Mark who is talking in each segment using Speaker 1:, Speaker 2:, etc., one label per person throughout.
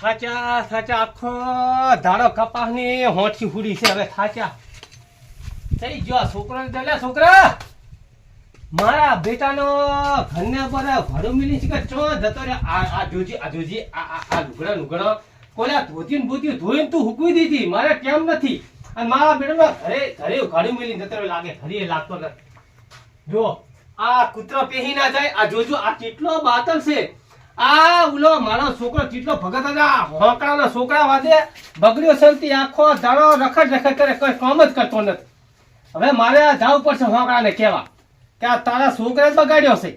Speaker 1: થાચા થાચા આખો દાડો કપાસની હોઠી હુડી છે, હવે થાચા થઈ ગયો છોકરો દલે, છોકરા! મારા બેટાનો ઘરને પર ઘડું મિલી છે કે ચો જતો રે આ આ જોજી આ જોજી, આ આ લુગડા લુગડા. કોલા ધોતી બોતી ધોઈને તું હુકવી દીધી? મારે કેમ નથી? અને મારા બેટાનો ઘરે ઘરે ઘડું મિલી જતો લાગે ઘરે લાગતો નથી. જો, આ કૂતરો પેહી ના જાય. આ જોજો, આ કેટલો બાતલ છે. આ ઉલો મારો છોકરો ચીટલો ભગત હતા હોકડાના છોકરા વાદે બગડ્યો સંતી આખો દાડો રખડ રખડ કરે, કોઈ કામ જ કરતો નથી. હવે મારે આ જવું પડશે હોકડાને કહેવા કે આ તારા છોકરા જ બગાડ્યો છે.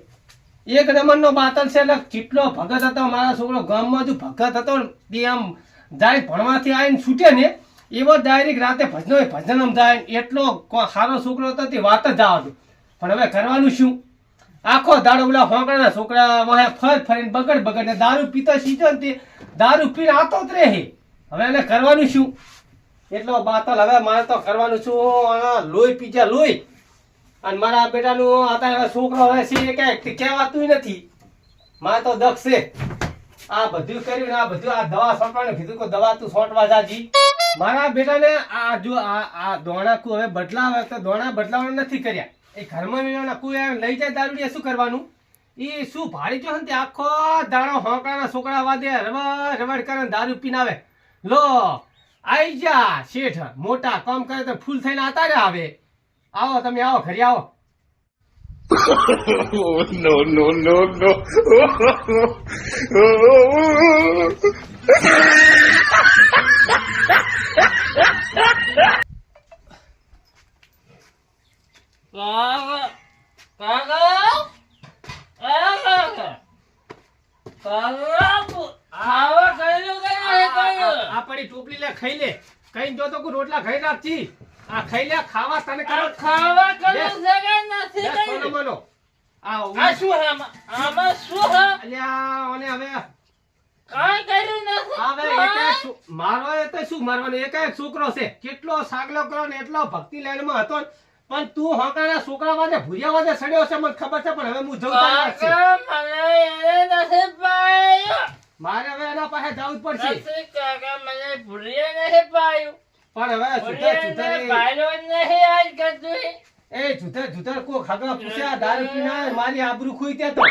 Speaker 1: એક નંબરનો બાતલ છે, એટલે ચીટલો ભગત હતો મારા છોકરો ગામમાં જો ભગત હતો તે આમ જાય ભણવાથી આવીને છૂટે ને, એવો ડાયરેક્ટ રાતે ભજનો ભજન જાય એટલો સારો છોકરો હતો તે વાત જ જવા પણ હવે કરવાનું શું? આખો દાડો પેલા હોંકડાના છોકરા વહે ફર ફરીને બગડ બગડ ને દારૂ પીતો સીધો ને દારૂ પીને આતો જ રહે. હવે એને કરવાનું શું? એટલો બાતલ હવે મારે તો કરવાનું છું લોહી પીજા લોહી. અને મારા બેટાનું અત્યારે છોકરો હવે છે કે કહેવાતું નથી. મારે તો દક્ષ છે. આ બધું કર્યું ને આ બધું આ દવા છોટવાનું કીધું કે દવા તું છોટવા જાજી મારા બેટાને આ જો આ આ દોણા હવે બદલાવે તો દોણા બદલાવાના નથી કર્યા. એ ઘરમાં મેળવવાના કોઈ લઈ જાય દારૂડિયા શું કરવાનું? એ શું ભાડી જો ને તે? આખો દાણો હોંકડાના છોકરા વાદે રવડ રવડ કરે દારૂ પીને આવે. લો આઈ જા શેઠ. મોટા કામ કરે તો ફૂલ થઈને આતા રે આવે આવો તમે આવો ઘરે આવો.
Speaker 2: નો નો નો no,
Speaker 3: કાકા કાકા કાકા કાકા આવા કઈલું કઈ
Speaker 1: આ- આ-
Speaker 3: કઈલું
Speaker 1: આ પડી ટોપલી લે ખાઈ લે. કઈ જો તો કોઈ રોટલા ખાઈ રાખજી આ ખાઈ લે ખાવા તને કરો.
Speaker 3: ખાવા કઈલું
Speaker 1: Yes.
Speaker 3: નથી
Speaker 1: લે, સોનો આ
Speaker 3: શું હે? આમાં શું હે?
Speaker 1: અલ્યા, ઓને હવે
Speaker 3: કાઈ કર્યું નથી.
Speaker 1: હવે મારો એ તો શું મારવાનો? એક છોકરો છે. કેટલો સાગલો કરો ને એટલો ભક્તિ લાઈનમાં હતો ને, પણ તું હોકાના છોકરા વાદે ભૂરિયા વાદે સડ્યો છે મને ખબર છે પણ હવે હું જઉં મારે હવે એના પાસે જવું જ પડશે.
Speaker 3: કાકા મને ભૂરીએ નથી પાયું.
Speaker 1: પણ હવે જુદા
Speaker 3: ભૂરીએ પાયો નહીં આજ કરતું
Speaker 1: એ જુદા જુદા કો ખગા પૂછ્યા દારૂ પીના મારી આબરૂ ખુઈ તે. તો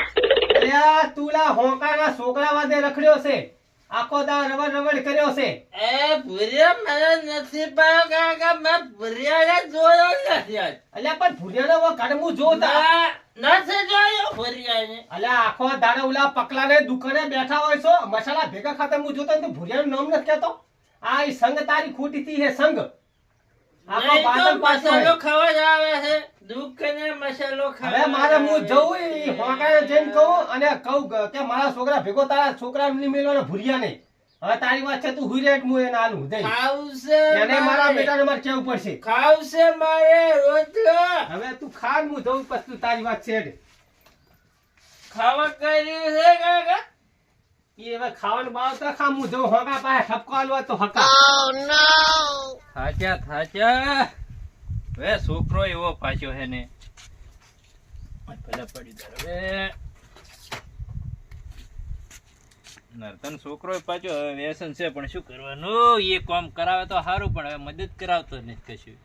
Speaker 1: તું લા હોકાના છોકરા વાદે રખડ્યો છે. આખો દા રવડ રવડ કર્યો છે.
Speaker 3: એ ભૂરિયા મને નથી પાયો કાકા મેં ભૂરિયાને જોયો નથી
Speaker 1: અલ્યા પણ ભૂરિયાનો કડમું જોતા.
Speaker 3: ના, નથી જોયો ભૂરિયાને.
Speaker 1: અલ્યા આખો દાડો ઉલા પકલાને દુકાને બેઠા હોય છો મસાલા ભેગા ખાતે હું જોતો ને તો ભૂરિયાનું નામ નથી કહેતો. આ સંગ તારી ખોટી થી હે સંગ આખો
Speaker 3: નહીં તો
Speaker 1: બાદલ પાછો હે.
Speaker 3: મસાલો ખાવા જ આવે છે. દુકાને મસાલો ખાવા
Speaker 1: હવે મારે હું જવું
Speaker 3: છે.
Speaker 1: હોકાને જઈને કહું અને કહું કે મારા છોકરા ભેગો તારા છોકરા ની મેળવાનો ભૂરિયા નહીં. હવે તારી વાત છે તું હુઈ રેટ હું એને આલું દઈ.
Speaker 3: ખાવશે
Speaker 1: એને મારા. બેટાને મારે કેવું પડશે.
Speaker 3: ખાવશે મારે રોટલો
Speaker 1: હવે તું ખાન હું જઉં પછી તારી વાત છે
Speaker 3: ખાવા કર્યું છે કાકા?
Speaker 1: ઈ હવે ખાવાનું બાવ ખા હું જઉં હોકા પાસે ઠપકો આલવા તો હકા
Speaker 4: થાચા થાચા હવે છોકરો એવો પાછો હે ને. પેલા પડી દે હવે નર્તન છોકરો પાછો વ્યસન છે પણ શું કરવાનું? એ કામ કરાવે તો સારું પણ હવે મદદ કરાવતો નથી કશું.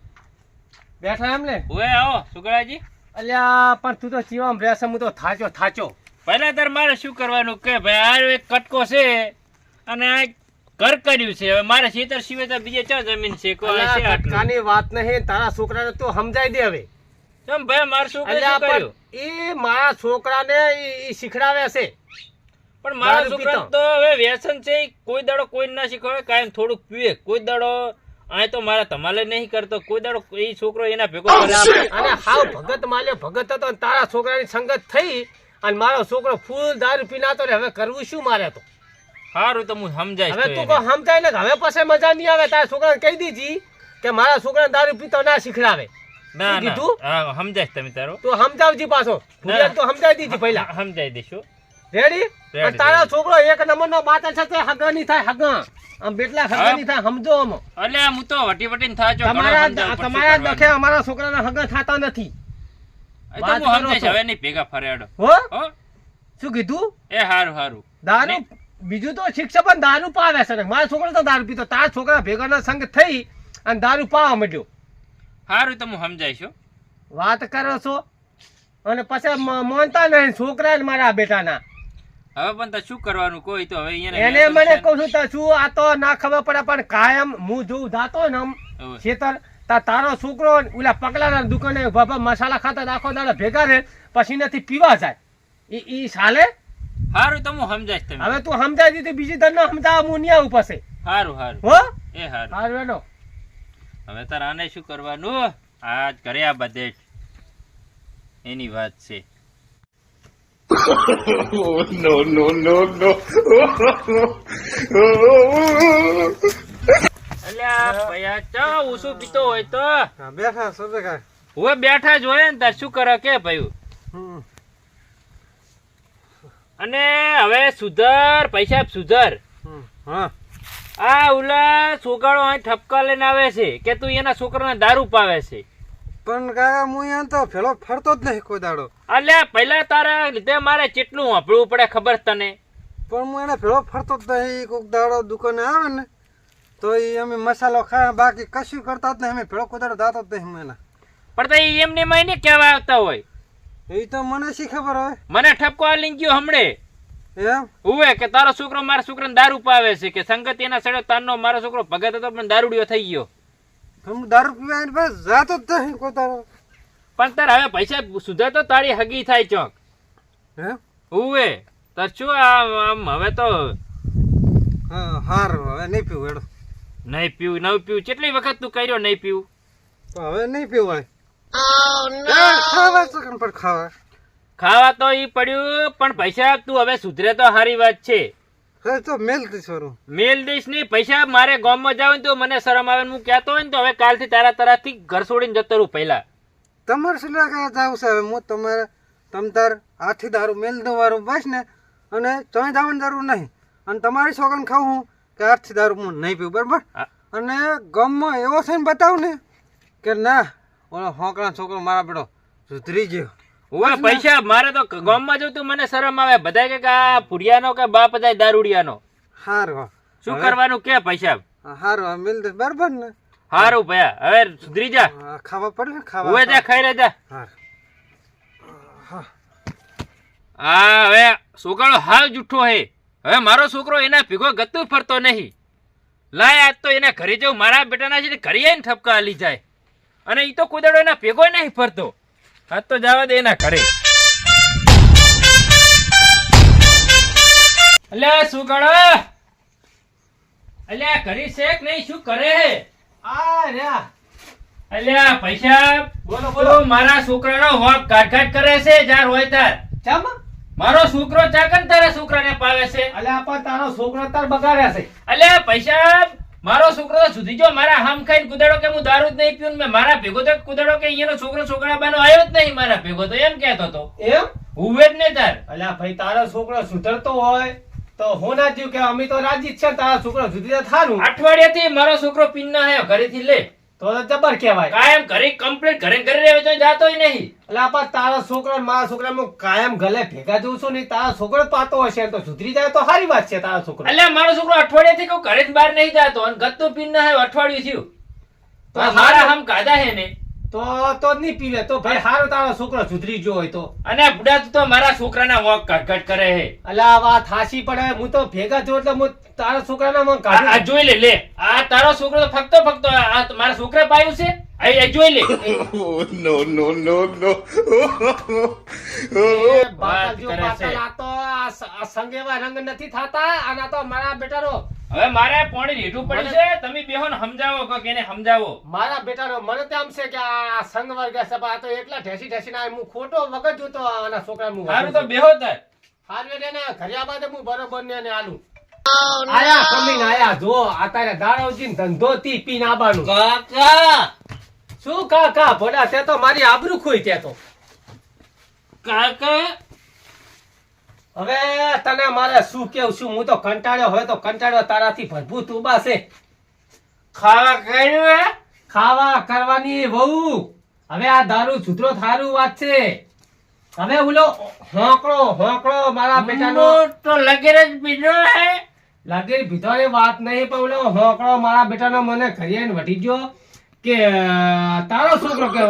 Speaker 1: બેઠા એમ ને?
Speaker 4: ઓએ આવો સુગડાજી.
Speaker 1: અલ્યા પણ તું તો ચીવામ રહેશે હું તો થાચો થાચો.
Speaker 4: પહેલા તાર મારે શું કરવાનું કે ભાઈ આ એક કટકો છે અને આ ઘર કર્યું છે. હવે મારે ખેતર સિવાય તો બીજે ચા જમીન છે?
Speaker 1: કટકાની વાત નહીં તારા છોકરાને તું સમજાઈ દે હવે.
Speaker 4: કેમ ભાઈ મારા છોકરા
Speaker 1: પણ એ મારા છોકરાને ઈ- ઈ શીખડાવે છે.
Speaker 4: પણ મારા છોકરા તો હવે વ્યસન છે કોઈ દાડો કોઈ ના શીખવાડે કાયમ થોડુંક પીવે. કોઈ દાડો આ તો મારા તમારે નહીં કરતો. કોઈ દાડો એ છોકરો એના ભેગો
Speaker 1: અને હાવ ભગત માલ્યો ભગત હતો તારા છોકરાની સંગત થઈ. અને મારો છોકરો ફૂલ દારૂ પીનાતો રે હવે કરવું શું મારે તો?
Speaker 4: સારું તો હું સમજાય
Speaker 1: હવે
Speaker 4: તું.
Speaker 1: સમજાય ને હવે પછી મજા નહીં આવે. તારા છોકરાને કહી દીધી કે મારા છોકરાને દારૂ પીતો ના શીખડાવે.
Speaker 4: ના
Speaker 1: કીધું?
Speaker 4: હા સમજાઈશ તમે તારો.
Speaker 1: તું સમજાવજી પાછો. તો સમજાવી દીધી પહેલા.
Speaker 4: દઈશું.
Speaker 1: રેડી તારો. છોકરો એક નંબરનો બાતલ છે તે હગા નહીં થાય હગા આમ બેટલા હગા નહીં થાય સમજો આમ.
Speaker 4: એટલે હું તો વટી વટીને થાચો ઘણો
Speaker 1: તમારા તમારા દખે અમારા છોકરાના હગા થતા નથી. વાત કરો છો.
Speaker 4: હવે નહીં ભેગા ફરે
Speaker 1: હો?
Speaker 4: હો?
Speaker 1: શું કીધું?
Speaker 4: એ હારું હારું.
Speaker 1: દારૂ? બીજું તો શિક્ષક પણ દારૂ પાવે છે. મારા છોકરો તો દારૂ પીતો. તારા છોકરા ભેગાના સંગ થઈ અને દારૂ પાવા માંડ્યો.
Speaker 4: સારું તો હું
Speaker 1: વાત કરો છો? અને પછી મોનતા નહીં છોકરા મારા મારા બેટાના.
Speaker 4: હવે પણ તો શું કરવાનું? કોઈ તો હવે
Speaker 1: એને મને કહું છું તો શું આ તો ના ખબર પડે પણ કાયમ હું જોઉં જાતો ને ખેતર. તા તારો છોકરો ઓલા પગલાના દુકાને બાબા મસાલા ખાતા આખો દાડો ભેગા રહે પછી નથી પીવા જાય. એ ઈ
Speaker 4: સાલે? હારું તમે સમજાય તમે
Speaker 1: હવે તું સમજાય દીધી બીજી તને સમજાવ હું નહીં આવું પછી
Speaker 4: હારું હારું.
Speaker 1: હો?
Speaker 4: એ હારું.
Speaker 1: હારું એનો
Speaker 4: હવે તાર આને શું કરવાનું? આજ કર્યા બધે એની વાત છે.
Speaker 2: નો નો
Speaker 4: નો ભૈયા ચા ઉસું પીતો હોય તો?
Speaker 1: બેઠા
Speaker 4: હવે જ ને તાર શું કરે કે ભાઈ? અને હવે સુધર પૈસા સુધર. આ ઓલા છોકરો અહીં ઠપકા લઈને આવે છે કે તું એના છોકરાને દારૂ પાવે છે?
Speaker 5: પણ કાકા હું અહીંયા તો ફેલો ફરતો જ નહીં કોઈ દાડો.
Speaker 4: અલ્યા પહેલા તારા લીધે મારે કેટલું વાપરવું પડે ખબર તને?
Speaker 5: પણ હું એને ફેલો ફરતો જ નહીં. કોઈક દાડો દુકાને આવે ને તો એ અમે મસાલો ખાય બાકી કશું કરતા જ નહીં અમે ભેળો કોઈ દાતો જ નહીં હું
Speaker 4: પણ તો એમને મહિને કહેવા આવતા હોય.
Speaker 5: એ તો મને શી ખબર હોય?
Speaker 4: મને ઠપકો આલી ગયો હમણે.
Speaker 5: એમ?
Speaker 4: હુએ કે તારો છોકરો મારા છોકરાને દારૂ પાવે છે કે સંગત એના સડે તારનો મારો છોકરો ભગત હતો પણ દારૂડિયો થઈ ગયો.
Speaker 5: હું દારૂ પીવા બસ જાતો જ નહીં કોઈ
Speaker 4: પણ તાર હવે પૈસા સુધર તો તારી હગી થાય ચોક.
Speaker 5: હે
Speaker 4: હુએ તાર શું આમ હવે તો
Speaker 5: હારું હવે નહીં પીવું
Speaker 4: નહીં પીવું નવ પીવું. કેટલી વખત તું કર્યો નહીં પીવું?
Speaker 5: તો હવે નહીં પીવું હોય ખાવા તો પણ ખાવા.
Speaker 4: ખાવા તો ઈ પડ્યું પણ પૈસા તું હવે સુધરે તો સારી વાત છે.
Speaker 5: હવે તો મેલ દીશોરું
Speaker 4: મેલ દઈશ નહીં પૈસા મારે ગામમાં જાવ તો મને શરમ આવે ને હું કહેતો હોય ને તો હવે કાલથી તારા તારાથી ઘર છોડીને જતો રહું પહેલા.
Speaker 5: તમારે શું લાગે જાવ છે? હવે હું તમારે તમ તાર હાથી દારૂ મેલ દવારું બસ ને. અને ચોય દાવન દારૂ નહીં. અને તમારી છોકરાને ખાવું હું. કે દારૂ હું નહીં પીવું બરાબર? અને ગમમાં એવો થઈને બતાવું ને કે ના ઓલો હોકરા છોકરો મારા બેડો સુધરી ગયો.
Speaker 4: ઓવે પૈસા મારે તો ગામમાં જવું તું મને શરમ આવે. બધા કે આ પુરિયાનો કે બાપ જાય દારૂડિયાનો.
Speaker 5: હારું
Speaker 4: શું કરવાનું કે પૈસા?
Speaker 5: સારું મિલ દે બરાબર ને?
Speaker 4: હારું ભયા હવે સુધરી જા.
Speaker 5: ખાવા પડે ને
Speaker 4: ઓવે
Speaker 5: ખાવા
Speaker 4: જા ખાઈ રે જા હા હવે છોકરો હાલ જુઠ્ઠો હે. હવે મારો છોકરો એના ભેગો ગતું ફરતો નહીં. લાય આજ તો એના ઘરે જવું મારા બેટાના છે ઘરે આવીને ઠપકા હાલી જાય. અને એ તો કુદડો એના ભેગો નહીં ફરતો. આજ તો જવા દે એના ઘરે. અલ્યા શું કરો? અલ્યા ઘરે છે કે નહીં શું કરે?
Speaker 1: આ રહ્યા.
Speaker 4: અલ્યા પૈસા
Speaker 1: બોલો
Speaker 4: બોલો. મારા છોકરાનો હોક કાટઘાટ કરે છે જાર હોય તાર.
Speaker 1: ચમ
Speaker 4: મારો છોકરો ચાકન તારા છોકરાને પાવે છે.
Speaker 1: અલ્યા પણ તારો છોકરો તાર બગાડ્યા છે.
Speaker 4: અલ્યા પૈસા મારો છોકરો તો સુધી જો મારા હામ ખાઈને કુદાડો કે હું દારૂ જ નહીં પીવું ને મેં મારા ભેગો તો કુદાડો કે અહીંયાનો છોકરો છોકરા બાનો આવ્યો જ નહીં મારા ભેગો તો એમ કહેતો તો.
Speaker 1: એમ?
Speaker 4: હુવે જ ને તાર.
Speaker 1: અલ્યા ભાઈ તારો છોકરો સુધરતો હોય તો હું ના જીવ કે અમે તો રાજી જ છે તારો છોકરો સુધી થારું.
Speaker 4: અઠવાડિયાથી મારો છોકરો પીન ના આવ્યો ઘરેથી લે.
Speaker 1: તો જબર કહેવાય.
Speaker 4: કાયમ ઘરે કમ્પ્લીટ ઘરે ઘરે રહે તો જાતોય નહીં.
Speaker 1: એટલે પણ તારા છોકરા મારા છોકરા હું કાયમ ગલે ભેગા જોઉં છું નહીં તારો છોકરો પાતો હશે તો સુધરી જાય તો સારી વાત છે તારા છોકરો.
Speaker 4: એટલે મારો છોકરો અઠવાડિયાથી કહું ઘરે જ બહાર નહીં જાતો અને ગત્તુ પીન ના અઠવાડિયું થયું. મારા હમ કાઢા હે ને.
Speaker 1: તો તો નહીં પીવે. તો ભાઈ હારો તારો છોકરો સુધરી ગયો હોય તો.
Speaker 4: અને બુડા તું તો મારા છોકરાના વોક કાટકાટ કરે હે
Speaker 1: અલા વાત હાસી પડે હું તો ભેગા થયો એટલે હું તારા છોકરાના મન કાઢું.
Speaker 4: જોઈ લે લે. આ તારો છોકરો તો ફક્ત ફક્ત આ મારા છોકરા પાયું છે. આ જોઈ લે.
Speaker 2: નો નો
Speaker 1: નો
Speaker 4: નો
Speaker 1: બાપા જો
Speaker 4: કરે છે.
Speaker 1: આ તો આ સ- આ સંગ એવા રંગ નથી થાતા. અને તો મારા બેટાનો
Speaker 4: હવે મારે પણ પડ્યું છે. તમે બેહો ને સમજાવો કે કેને સમજાવો.
Speaker 1: મારા બેટાનો મને તો આમ છે કે આ સંગ વર્ગ છે પણ તો એકલા ઢેસી ઢેસીને ના હું ખોટો વગર જોતો આના છોકરા હું
Speaker 4: હારું તો બેહો તાર.
Speaker 1: હારું એટલે ને ઘરિયા બાદ હું બરોબર ને એને આલું. આયા કમીન આયા જો આ તારે દાડાવજી ને ધંધો તી પીને આબાનું
Speaker 3: કાકા!
Speaker 1: શું કાકા ભોડા તે તો મારી આબરૂ ખોઈ તે તો
Speaker 3: કાકા!
Speaker 1: હવે તને મારે શું કેવું શું હું તો કંટાળ્યો. હવે તો કંટાળ્યો તારાથી ભરભૂત ઊભા છે.
Speaker 3: ખાવા કર્યું
Speaker 1: ખાવા કરવાની બહુ હવે આ દારૂ સુધરો થારું વાત છે. હવે ઓલો હોંકળો હોંકળો મારા બેટાનો.
Speaker 4: તો લગેર જ બીજો હે.
Speaker 1: લગેર ભીતરે વાત નહીં પણ ઓલો હોંકળો મારા બેટાનો મને ઘરે વટી ગયો કે તારો છોકરો કે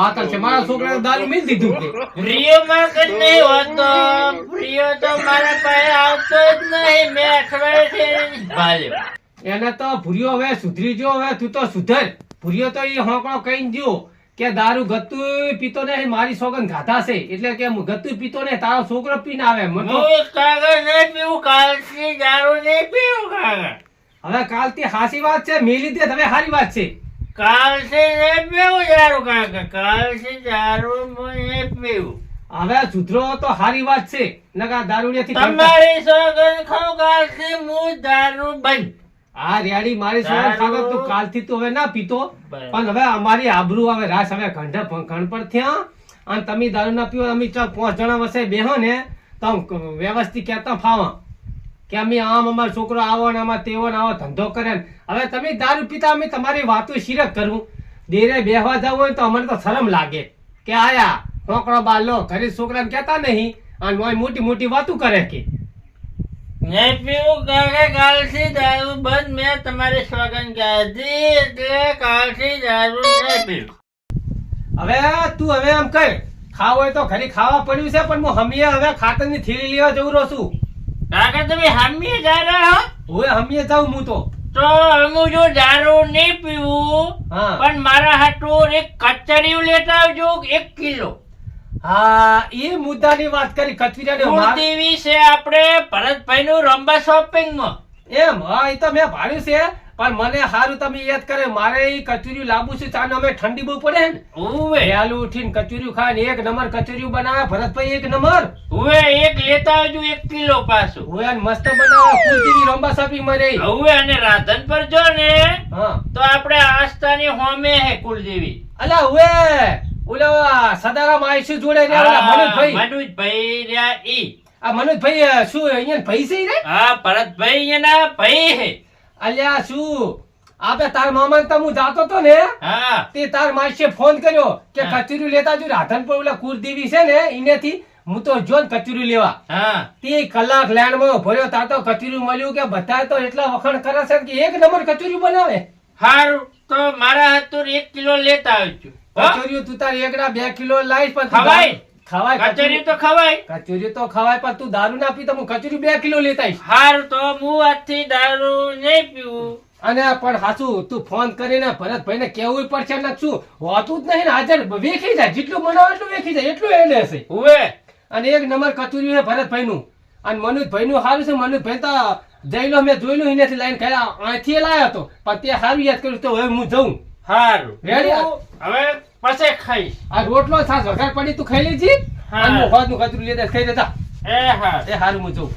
Speaker 1: બાતલ છે? મારા છોકરાએ દારૂ મિલ દીધું પ્રિય
Speaker 4: પ્રિયો માં કઈ નહીં હોતો. પ્રિય તો મારા પાસે આવતો જ નહીં. મેં અઠવાડિયે
Speaker 1: એને તો ભૂરિયો હવે સુધરી જો હવે તું તો સુધર. ભૂર્યો તો એ હોકળો કહીને જો કે દારૂ ગતું પીતો ને મારી સોગંદ ગાધા છે. એટલે કે ગતું પીતો ને તારો છોકરો પીને આવે. મને
Speaker 4: કાગળ નહીં પીવું કાલથી દારૂ નહીં પીવું કાગળ.
Speaker 1: હવે કાલથી હાસી વાત છે મેલી દે હવે સારી વાત છે.
Speaker 4: કાલથી નહીં પીવું દારૂ કાગળ કાલથી દારૂ હું પીવું
Speaker 1: હવે સુધરો તો સારી વાત છે. નકા દારૂ નથી
Speaker 4: તમારી સોગન ખાવ કાલથી હું દારૂ બંધ.
Speaker 1: આ રેડી મારી સોગંદ
Speaker 4: દારૂ-
Speaker 1: તો કાલથી તો હવે ના પીતો. પણ હવે અમારી આબરૂ હવે રાસ હવે ગંઢ પર થયા. અને તમે દારૂ ના પીવો અમે ચાલ પાંચ જણા વસે બેહો ને તો વ્યવસ્થિત કહેતા ફાવા. કે અમે આમ અમારો છોકરો આવો ને આમાં તેવો ને આવો ધંધો કરે ને. હવે તમે દારૂ પીતા અમે તમારી વાતો શિરક કરવું દેરે બેહવા જવું હોય તો અમને તો શરમ લાગે. કે આયા છોકરો બાલો ઘરે છોકરાને કહેતા નહીં. અને મોટી મોટી વાતો કરે કે.
Speaker 4: નહીં પીવું કાગળ કાલથી દારૂ બંધ મેં તમારી સોગન ગાધી એટલે કાલથી દારૂ નહીં પીવું.
Speaker 1: હવે તું હવે એમ કર. ખાવું હોય તો ઘરે ખાવા પડ્યું છે પણ હું હમીએ હવે ખાતરની થેલી લેવા જવું રહ્યો છું.
Speaker 4: કાકા તમે હમીએ જા રહ્યા હો?
Speaker 1: હમીએ જાઉં હું તો.
Speaker 4: તો હું જો દારૂ નહીં પીવું પણ મારા હાટું એક કચરિયું લેતા આવજો એક કિલો.
Speaker 1: હા એ મુદ્દાની વાત કરી કચરીયા માર-
Speaker 4: કુળદેવી છે આપણે ભરતભાઈ નું રંબા શોપિંગમાં.
Speaker 1: એમ? હા એ તો મેં ભાડ્યું છે. પણ મને સારું તમે યાદ કરે મારે કચુરી લાંબુ છે ચાનો અમે ઠંડી બહુ પડે ને.
Speaker 4: ઓવે
Speaker 1: વહેલું ઉઠીને કચુરી ખાય એક નંબર કચુરી બનાવે ભરતભાઈ એક નંબર.
Speaker 4: ઓવે એક લેતા આવજો એક કિલો પાછું.
Speaker 1: ઓવે મસ્ત બનાવે કુલદીવી રંબા સાપી મરે.
Speaker 4: ઓવે અને રાધન પર જો ને
Speaker 1: હા.
Speaker 4: તો આપણે આસ્થાની હોમે હે કુલદેવી.
Speaker 1: અલા ઓવે ઓલો સદારામ આઈશું જોડે રે મનોજભાઈ.
Speaker 4: મનુજભાઈ રહ્યા ઈ.
Speaker 1: આ મનોજભાઈ શું અહીંયા ભાઈ છે રે?
Speaker 4: હા ભરતભાઈ એના ભાઈ હે.
Speaker 1: અલ્યા શું? આપે તાર મામા ને હું જાતો તો ને
Speaker 4: હા.
Speaker 1: તે તાર માસીએ ફોન કર્યો કે. કચુરી લેતા જો રાધનપુર ઓલા કુળદેવી છે ને એનેથી હું તો જો કચુરી લેવા.
Speaker 4: હા.
Speaker 1: તે કલાક લાઈનમાં ભર્યો તાર તો કચુરી મળ્યું કે બધા તો એટલા વખાણ કરે છે કે એક નંબર કચુરી બનાવે.
Speaker 4: હારું તો મારા હાથું એક કિલો લેતા આવજો?
Speaker 1: કચુરી તું તાર એકડા બે કિલો લાવીશ પણ
Speaker 4: ખવાય?
Speaker 1: ખવાય
Speaker 4: કચોરી તો ખવાય.
Speaker 1: કચોરી તો ખવાય પણ તું દારૂ ના પી તો હું કચોરી બે કિલો લેતા
Speaker 4: હાર તો હું આજથી દારૂ નહીં પીવું.
Speaker 1: અને પણ હાચું તું ફોન કરીને ભરતભાઈ ને કેવું પડશે ને શું? હોતું જ નહીં ને હાજર વેખી જાય જેટલું બનાવે એટલું વેખી જાય એટલું એને હશે.
Speaker 4: ઉવે
Speaker 1: અને એક નંબર કચોરી છે ભરતભાઈ નું અને મનુજભાઈ નું સારું છે મનુજભાઈ તો જઈલો મેં જોયેલું એનાથી લાઈન કર્યા અહીંથી લાવ્યો હતો પણ તે સારું યાદ કર્યું તો હવે હું જઉં.
Speaker 4: હારું.
Speaker 1: રેડી?
Speaker 4: હવે પછી ખાઈશ.
Speaker 1: આ રોટલો છાસ વઘાર પડી તું ખાઈ લેજી.
Speaker 4: હા.
Speaker 1: હું કચરું લેતા ખાઈ લેતા
Speaker 4: એ હા
Speaker 1: એ હારું હું જઉં.